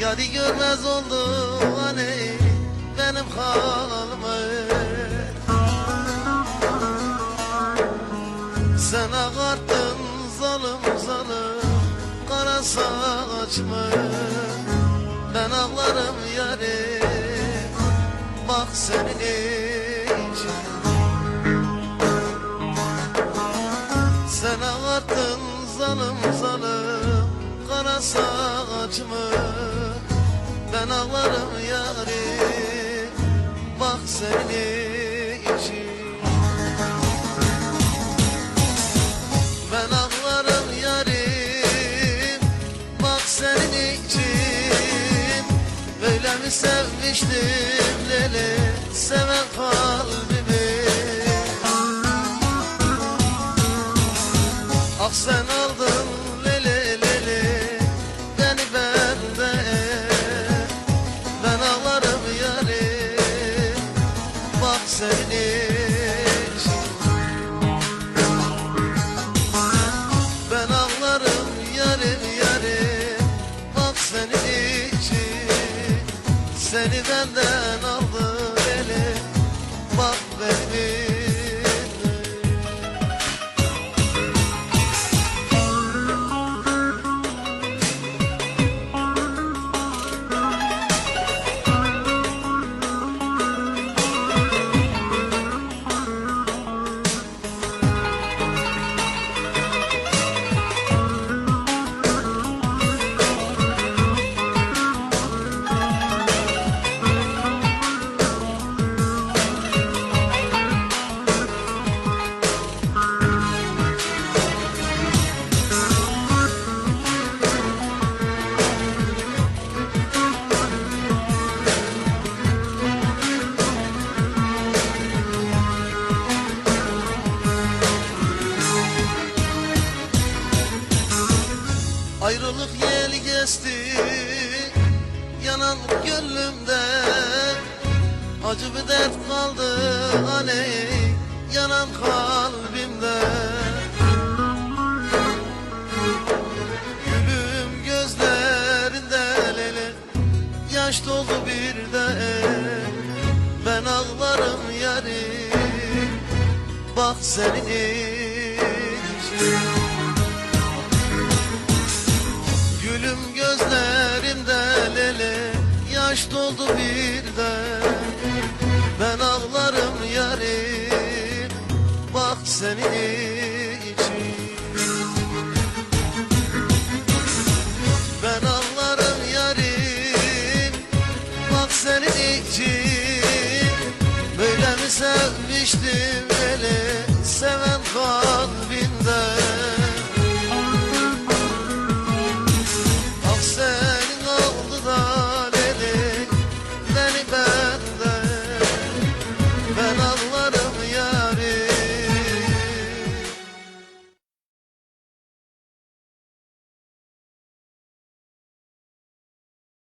bilmez oldu hani benim halımı Sen ağarttın zalim zalim kara saçımı. Ben ağlarım yarim bak senin için Sen ağarttın zalim zalim kara saçımı Ben ağlarım yarim bak senin için Ben ağlarım yarim Bak senin için. Böyle mi sevmiştim? Lele Seven kalbimi Seni benden aldı eli Bak benim yeli geçti Yanan gönlümde Acı bir dert kaldı aley Yanan kalbimde Gülüm gözlerinde lele Yaş doldu bir de Ben ağlarım yarim Bak senin için sevmiştim beni sever